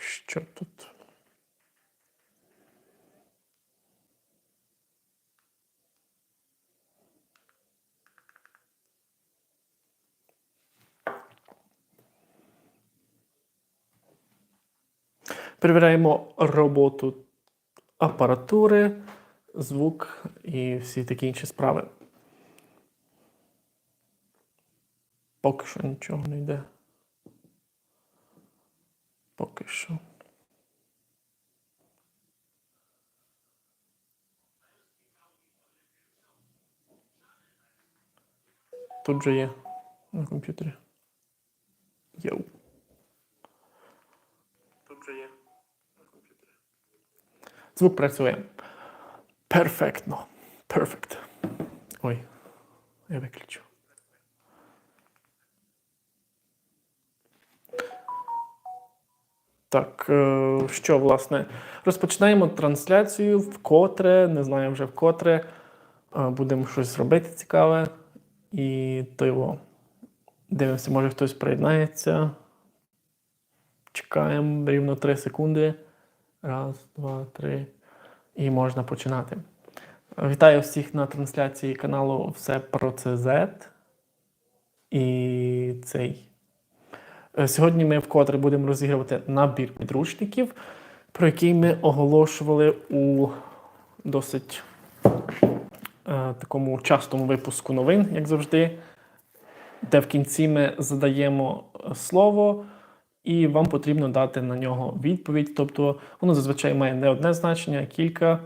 що тут? Перевіряємо роботу апаратури, звук і всі такі інші справи. Поки що нічого не йде. Поки що. Тут же є на комп'ютері. Йоу. Тут же є на комп'ютері. Звук працює. Перфектно. Перфект. Ой, я виключу. Так, е, що, власне, розпочинаємо трансляцію вкотре, не знаю вже вкотре. Е, Будемо щось робити цікаве. І то його. Дивимося, може хтось приєднається. Чекаємо рівно 3 секунди. Раз, два, три. І можна починати. Вітаю всіх на трансляції каналу Все про ЦЗ. І цей. Е, Сьогодні ми вкотре будемо розігрувати набір підручників, про який ми оголошували у досить е, такому частому випуску новин, як завжди, де в кінці ми задаємо е, слово, і вам потрібно дати на нього відповідь. Тобто воно зазвичай має не одне значення, а кілька.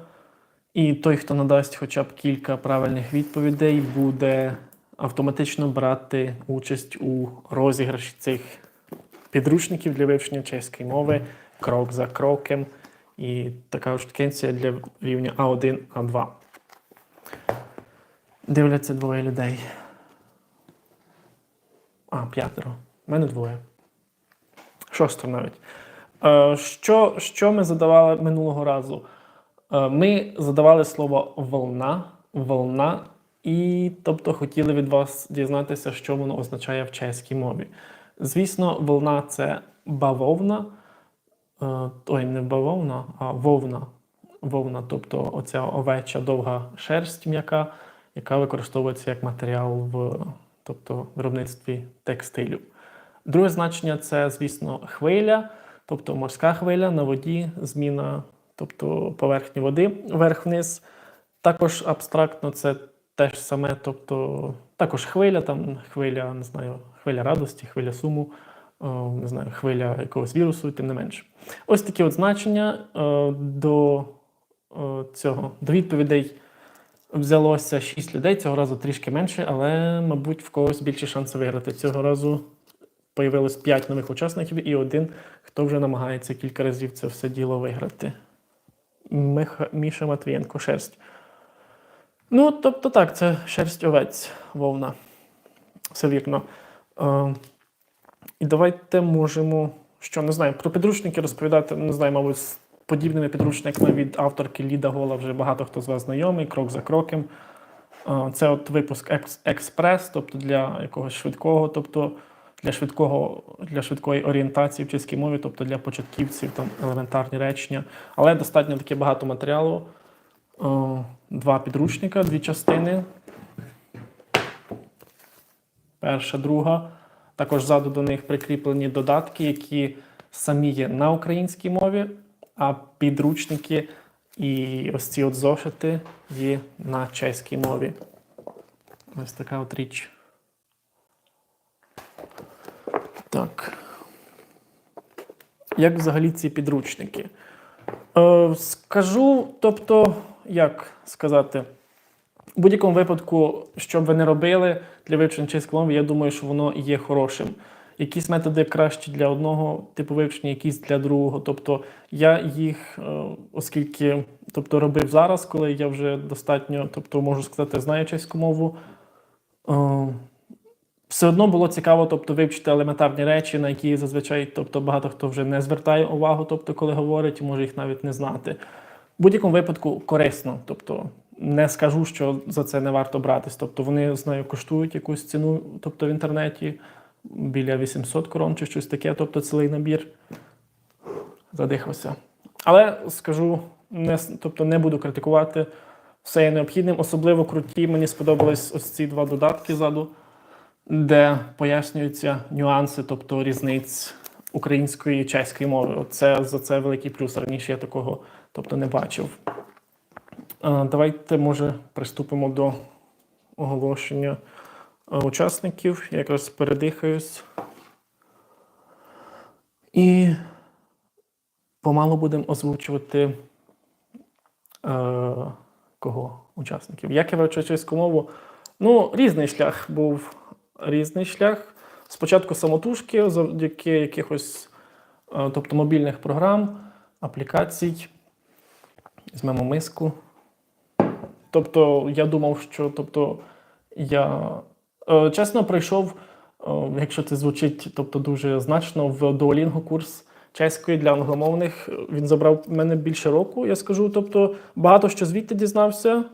І той, хто надасть хоча б кілька правильних відповідей, буде автоматично брати участь у розіграші цих підручників для вивчення чеської мови крок за кроком. І така штукенція для рівня А1, А2. Дивляться двоє людей. А, п'ятеро. У мене двоє. Шостеро навіть. Е, що, що ми задавали минулого разу? Е, Ми задавали слово волна, волна, і тобто хотіли від вас дізнатися, що воно означає в чеській мові. Звісно, волна це бавовна, е, ой, не бавовна, а вовна. Вовна, тобто оця овеча довга шерсть м'яка, яка використовується як матеріал в тобто, виробництві текстилю. Друге значення це, звісно, хвиля, тобто морська хвиля на воді, зміна тобто поверхні води вверх-вниз. Також абстрактно це те ж саме, тобто також хвиля, там хвиля, не знаю, хвиля радості, хвиля суму, е, не знаю, хвиля якогось вірусу, тим не менше. Ось такі от значення е, до е, цього, до відповідей взялося 6 людей, цього разу трішки менше, але, мабуть, в когось більше шанси виграти. Цього разу появилось 5 нових учасників і один, хто вже намагається кілька разів це все діло виграти. Миха, Міша Матвієнко, шерсть. Ну, тобто так, це шерсть овець, вовна. Все вірно. Е, і давайте можемо, що не знаю, про підручники розповідати, не знаю, мабуть, з подібними підручниками від авторки Ліда Гола вже багато хто з вас знайомий, крок за кроком. Е, Це от випуск екс- експрес, тобто для якогось швидкого, тобто для швидкого, для швидкої орієнтації в чеській мові, тобто для початківців, там елементарні речення. Але достатньо таки багато матеріалу. Е, Два підручника, дві частини. Перша, друга. Також ззаду до них прикріплені додатки, які самі є на українській мові, а підручники і ось ці от зошити є на чеській мові. Ось така от річ. Так. Як взагалі ці підручники? Е, скажу, тобто, як сказати, в будь-якому випадку, що б ви не робили для вивчення чеської мови, я думаю, що воно є хорошим. Якісь методи кращі для одного типу вивчення, якісь для другого. Тобто я їх, е, оскільки тобто, робив зараз, коли я вже достатньо, тобто можу сказати, знаю чеську мову. е, все одно було цікаво, тобто вивчити елементарні речі, на які зазвичай, тобто багато хто вже не звертає увагу, тобто, коли говорить, може їх навіть не знати. Будь-якому випадку корисно. Тобто не скажу, що за це не варто братись. Тобто вони знаю, коштують якусь ціну, тобто в інтернеті біля 800 крон чи щось таке, тобто цілий набір. задихався. Але скажу, не, тобто не буду критикувати. Все є необхідним. Особливо круті. Мені сподобались ось ці два додатки ззаду, де пояснюються нюанси, тобто різниць української і чеської мови. Оце за це великий плюс. Раніше я такого тобто, не бачив. Е, Давайте, може, приступимо до оголошення е, учасників. Я якраз передихаюсь. І помалу будемо озвучувати е, кого учасників. Як я вивчив чеську мову? Ну, різний шлях був різний шлях. Спочатку самотужки, завдяки якихось е, тобто мобільних програм, аплікацій. Візьмемо миску. Тобто, я думав, що тобто, я е, чесно пройшов, е, якщо це звучить тобто, дуже значно, в Duolingo курс чеської для англомовних. Він забрав мене більше року, я скажу. Тобто, багато що звідти дізнався.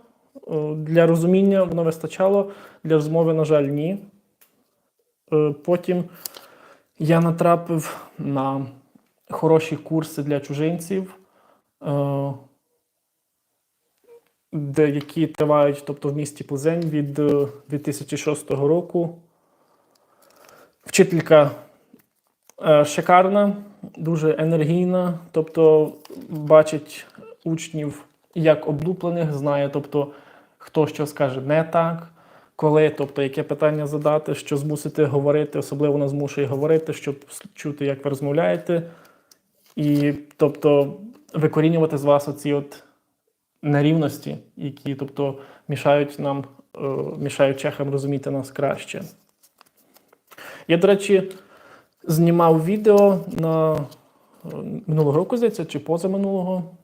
Е, Для розуміння воно вистачало, для розмови, на жаль, ні. Е, Потім я натрапив на хороші курси для чужинців. е, які тривають тобто, в місті Плзень від е, 2006 року. Вчителька е, шикарна, дуже енергійна, тобто бачить учнів як облуплених, знає, тобто, хто що скаже не так, коли, тобто, яке питання задати, що змусити говорити, особливо вона змушує говорити, щоб чути, як ви розмовляєте. І тобто викорінювати з вас оці от нерівності, які тобто, мішають нам, е, мішають чехам розуміти нас краще. Я, до речі, знімав відео на е, минулого року, здається, чи позаминулого.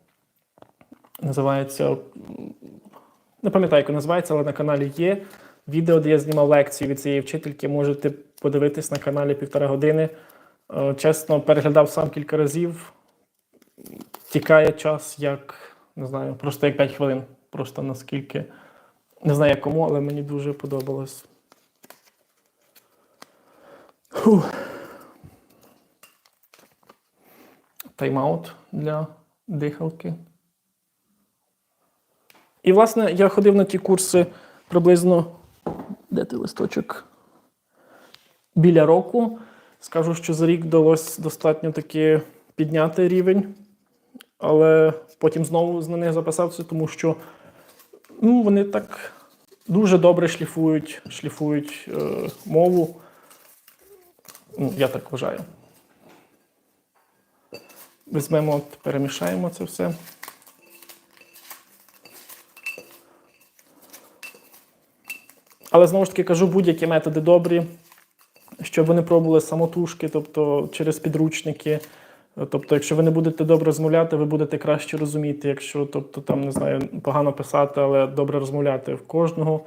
Називається. Не пам'ятаю, як називається, але на каналі є відео, де я знімав лекцію від цієї вчительки. Можете подивитись на каналі півтора години. Е, Чесно, переглядав сам кілька разів. Тікає час, як не знаю, просто як 5 хвилин. Просто наскільки. Не знаю кому, але мені дуже подобалось. Фух. Тайм-аут для дихалки. І, власне, я ходив на ті курси приблизно. Де ти листочок? Біля року. Скажу, що за рік вдалося достатньо таки підняти рівень, але потім знову на них записався, тому що ну, вони так дуже добре шліфують, шліфують е, мову. Ну, я так вважаю. Візьмемо, перемішаємо це все. Але знову ж таки кажу, будь-які методи добрі, щоб ви не пробували самотужки, тобто через підручники. Тобто, якщо ви не будете добре розмовляти, ви будете краще розуміти. Якщо тобто, там, не знаю, погано писати, але добре розмовляти в кожного,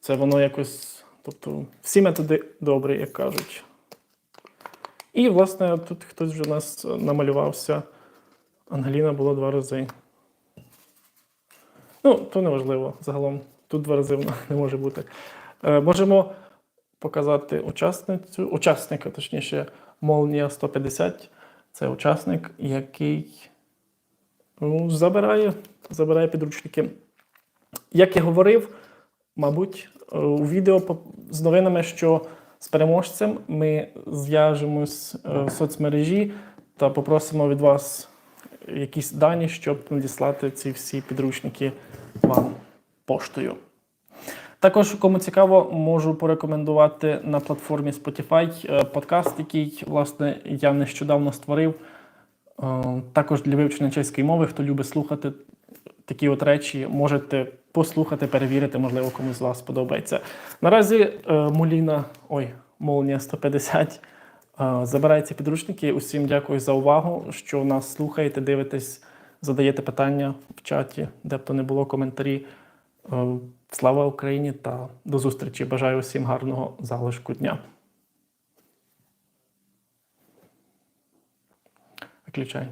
це воно якось. Тобто, всі методи добрі, як кажуть. І, власне, тут хтось вже у нас намалювався. Ангеліна було два рази. Ну, то не важливо. Загалом тут два рази не може бути. Е, можемо показати учасницю, учасника, точніше, Молнія 150. Це учасник, який ну, забирає, забирає підручники. Як я говорив, мабуть, е, у відео з новинами, що з переможцем ми зв'яжемось е, в соцмережі та попросимо від вас якісь дані, щоб надіслати ці всі підручники вам поштою. Також, кому цікаво, можу порекомендувати на платформі Spotify е, подкаст, який, власне, я нещодавно створив. Е, Також для вивчення чеської мови, хто любить слухати такі от речі, можете послухати, перевірити, можливо, комусь з вас сподобається. Наразі е, Моліна, ой, Молнія 150 е, забирає ці підручники. Усім дякую за увагу, що нас слухаєте, дивитесь, задаєте питання в чаті, де б то не було коментарі. Слава Україні та до зустрічі! Бажаю усім гарного залишку дня. Виключай.